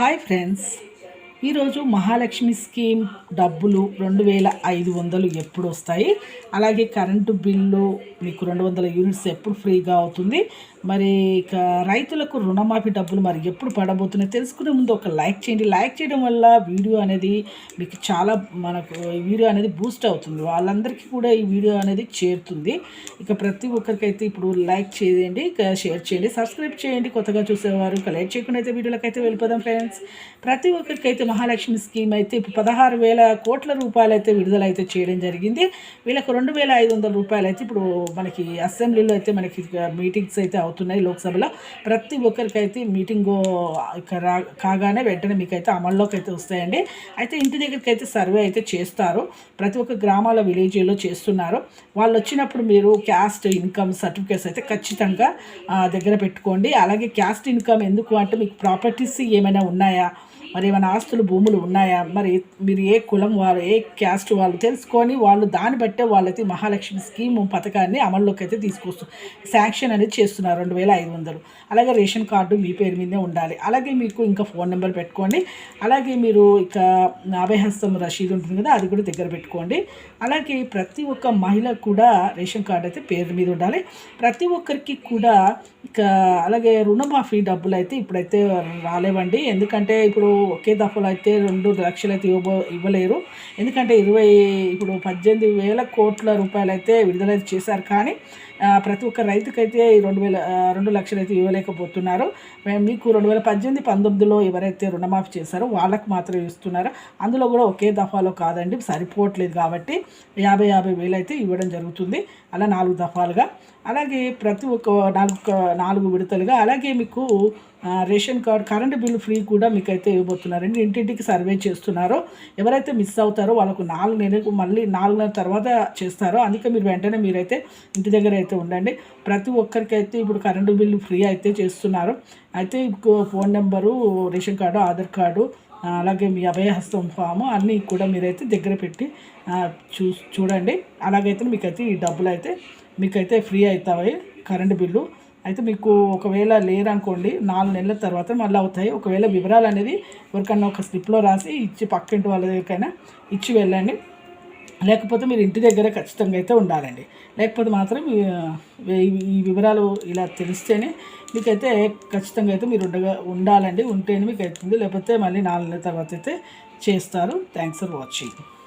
Hi friends ఈరోజు Mahalakshmi scheme డబ్బులు రెండు వేల ఐదు వందలు ఎప్పుడు వస్తాయి? అలాగే కరెంటు బిల్లు మీకు రెండు వందల యూనిట్స్ ఎప్పుడు ఫ్రీగా అవుతుంది? మరి ఇక రైతులకు రుణమాఫీ డబ్బులు మరి ఎప్పుడు పడబోతున్నాయి? తెలుసుకునే ముందు ఒక లైక్ చేయండి. లైక్ చేయడం వల్ల వీడియో అనేది మీకు చాలా మనకు వీడియో అనేది బూస్ట్ అవుతుంది. వాళ్ళందరికీ కూడా ఈ వీడియో అనేది చేరుతుంది. ఇక ప్రతి ఒక్కరికైతే ఇప్పుడు లైక్ చేయండి ఇక షేర్ చేయండి సబ్స్క్రైబ్ చేయండి. కొత్తగా చూసేవారు ఇక లైక్ చేయకుండా అయితే వీడియోలకైతే అయితే వెళ్ళిపోదాం ఫ్రెండ్స్. ప్రతి ఒక్కరికైతే మహాలక్ష్మి స్కీమ్ అయితే ఇప్పుడు పదహారు వేల కోట్ల రూపాయలు అయితే విడుదలైతే చేయడం జరిగింది. వీళ్ళకు రెండు వేల ఐదు వందల రూపాయలు అయితే ఇప్పుడు మనకి అసెంబ్లీలో అయితే మనకి మీటింగ్స్ అయితే అవుతున్నాయి లోక్సభలో. ప్రతి ఒక్కరికైతే మీటింగ్ రా కాగానే వెంటనే మీకైతే అమల్లోకి అయితే వస్తాయండి. అయితే ఇంటి దగ్గరికి అయితే సర్వే అయితే చేస్తారు. ప్రతి ఒక్క గ్రామాల విలేజ్లో చేస్తున్నారు. వాళ్ళు వచ్చినప్పుడు మీరు క్యాస్ట్ ఇన్కమ్ సర్టిఫికేట్స్ అయితే ఖచ్చితంగా దగ్గర పెట్టుకోండి. అలాగే క్యాస్ట్ ఇన్కమ్ ఎందుకు అంటే మీకు ప్రాపర్టీస్ ఏమైనా ఉన్నాయా? మరి ఏమైనా ఆస్తులు భూములు ఉన్నాయా? మరి మీరు ఏ కులం వారు ఏ క్యాస్ట్ వాళ్ళు తెలుసుకొని వాళ్ళు దాన్ని బట్టే వాళ్ళైతే మహాలక్ష్మి స్కీమ్ పథకాన్ని అమల్లోకి అయితే తీసుకొస్తారు శాంక్షన్ అనేది చేస్తున్నారు రెండు వేల ఐదు వందలు. అలాగే రేషన్ కార్డు మీ పేరు మీదే ఉండాలి. అలాగే మీకు ఇంకా ఫోన్ నెంబర్ పెట్టుకోండి. అలాగే మీరు ఇక అభయహస్తం రషీద్ ఉంటుంది కదా అది కూడా దగ్గర పెట్టుకోండి. అలాగే ప్రతి ఒక్క మహిళ కూడా రేషన్ కార్డు అయితే పేరు మీద ఉండాలి. ప్రతి ఒక్కరికి కూడా ఇక అలాగే రుణమాఫీ డబ్బులు అయితే ఇప్పుడైతే రాలేవండి. ఎందుకంటే ఇప్పుడు ఒకే దఫలో అయితే రెండు లక్షలు అయితే ఇవ్వబో ఇవ్వలేరు. ఎందుకంటే ఇరవై ఇప్పుడు పద్దెనిమిది వేల కోట్ల రూపాయలు అయితే విడుదల చేశారు. కానీ ప్రతి ఒక్క రైతుకైతే ఈ రెండు వేల రెండు లక్షలు అయితే ఇవ్వలేకపోతున్నారు. మీకు రెండు వేల పద్దెనిమిది పంతొమ్మిదిలో ఎవరైతే రుణమాఫీ చేశారో వాళ్ళకు మాత్రం ఇస్తున్నారు. అందులో కూడా ఒకే దఫాలో కాదండి సరిపోవట్లేదు కాబట్టి యాభై యాభై వేలు అయితే ఇవ్వడం జరుగుతుంది. అలా నాలుగు దఫాలుగా. అలాగే ప్రతి ఒక్క నాలుగు నాలుగు విడతలుగా అలాగే మీకు ration card current bill free కూడా మీకు అయితే ఇవ్వబోతున్నారండి ఇంటింటికి సర్వే చేస్తున్నారో. ఎవరైతే మిస్ అవుతారో వాళ్ళకు నాలుగు నెలలకు మళ్ళీ నాలుగు నెలల తర్వాత చేస్తారో అందుకే మీరు వెంటనే మీరైతే ఇంటి దగ్గర అయితే ఉండండి. ప్రతి ఒక్కరికి అయితే ఇప్పుడు కరెంటు బిల్లు ఫ్రీ అయితే చేస్తున్నారు. అయితే phone number ration card Aadhaar card అలాగే మీ అభయహస్తం ఫాము అన్నీ కూడా మీరైతే దగ్గర పెట్టి చూ చూడండి. అలాగైతే మీకైతే ఈ డబ్బులు అయితే మీకైతే ఫ్రీ అవుతాయి కరెంటు బిల్లు. అయితే మీకు ఒకవేళ లేరనుకోండి నాలుగు నెలల తర్వాత మళ్ళీ అవుతాయి. ఒకవేళ వివరాలు అనేది ఎవరికన్నా ఒక స్లిప్లో రాసి ఇచ్చి పక్కింటి వాళ్ళ దగ్గరికైనా ఇచ్చి వెళ్ళండి. లేకపోతే మీరు ఇంటి దగ్గర ఖచ్చితంగా అయితే ఉండాలండి. లేకపోతే మాత్రం ఈ- ఈ వివరాలు ఇలా తెలిస్తేనే మీకైతే ఖచ్చితంగా అయితే మీరు ఉండగా ఉండాలండి. ఉంటేనే మీకు అవుతుంది. లేకపోతే మళ్ళీ నాలుగు నెలల తర్వాత అయితే చేస్తారు. Thanks for watching